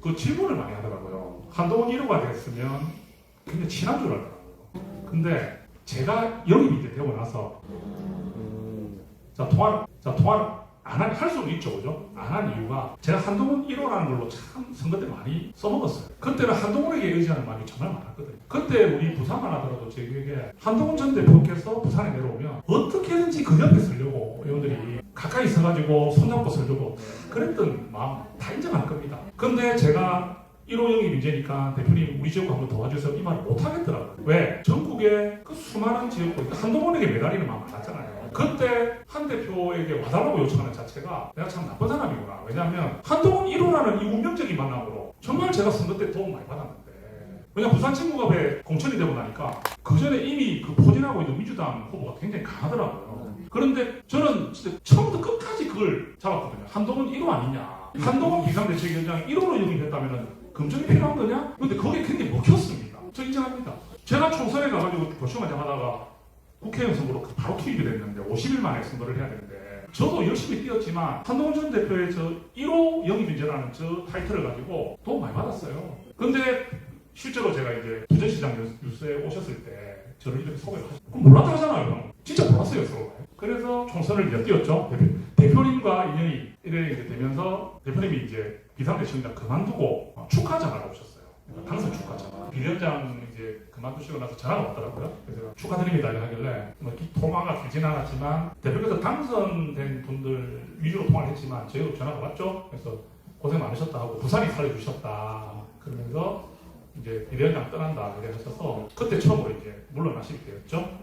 그 질문을 많이 하더라고요. 한동훈 1호가 됐으면 굉장히 친한 줄 알더라고요. 근데 제가 영입이 되고 나서 자 통화를 자 통화를 안할 할 수는 있죠, 그죠? 안 한 이유가 제가 한동훈 1호라는 걸로 참 선거 때 많이 써먹었어요. 그때는 한동훈에게 의지하는 마음이 정말 많았거든요. 그때 우리 부산만 하더라도 제 기억에 한동훈 전 대표께서 부산에 내려오면 어떻게든지 그 옆에 서려고 의원들이 가까이 있어가지고 손잡고 서려고 그랬던 마음 다 인정할 겁니다. 근데 제가 1호 영입 인재니까 대표님 우리 지역구 한번 도와주세요 이 말을 못 하겠더라고요. 왜? 전국에 그 수많은 지역구 한동훈에게 매달리는 마음 많았잖아요. 그때 한 대표에게 와달라고 요청하는 자체가 내가 참 나쁜 사람이구나. 왜냐하면 한동훈 1호라는 이 운명적인 만남으로 정말 제가 선거 때 도움 많이 받았는데 왜냐 부산 친구갑에 공천이 되고 나니까 그 전에 이미 그 포진하고 있는 민주당 후보가 굉장히 강하더라고요. 그런데 저는 진짜 처음부터 끝까지 그걸 잡았거든요. 한동훈 1호 아니냐. 한동훈 비상대책위원장 1호로 영입했다면 검증이 필요한 거냐? 근데 그게 굉장히 먹혔습니다. 저 인정합니다. 제가 총선에 가가지고 고시원장 하다가 국회의원 선거로 바로 투입이 됐는데 50일 만에 선거를 해야 되는데 저도 열심히 뛰었지만 한동훈 전 대표의 저 1호 영입인재라는 저 타이틀을 가지고 도움 많이 받았어요. 근데 실제로 제가 이제 부전시장 뉴스에 오셨을 때 저를 이렇게 소개를 하셨어요. 그럼 몰랐다 하잖아요. 진짜 몰랐어요, 서로. 그래서 총선을 이제 뛰었죠. 대표, 대표님과 인연이 이래 이제 되면서 대표님이 이제 비상대책위원장 그만두고 어, 축하 전화가 오셨어요. 당선 축하 전화. 비대위원장 이제 그만두시고 나서 전화가 왔더라고요. 그래서 축하드립니다 하길래 뭐이 통화가 길진 않았지만 대표께서 당선된 분들 위주로 통화를 했지만 저희도 전화가 왔죠. 그래서 고생 많으셨다 하고 부산이 살려주셨다. 그러면서 이제 비대위원장 떠난다 이래 하셔서 그때 처음으로 이제 물러나시게 되었죠.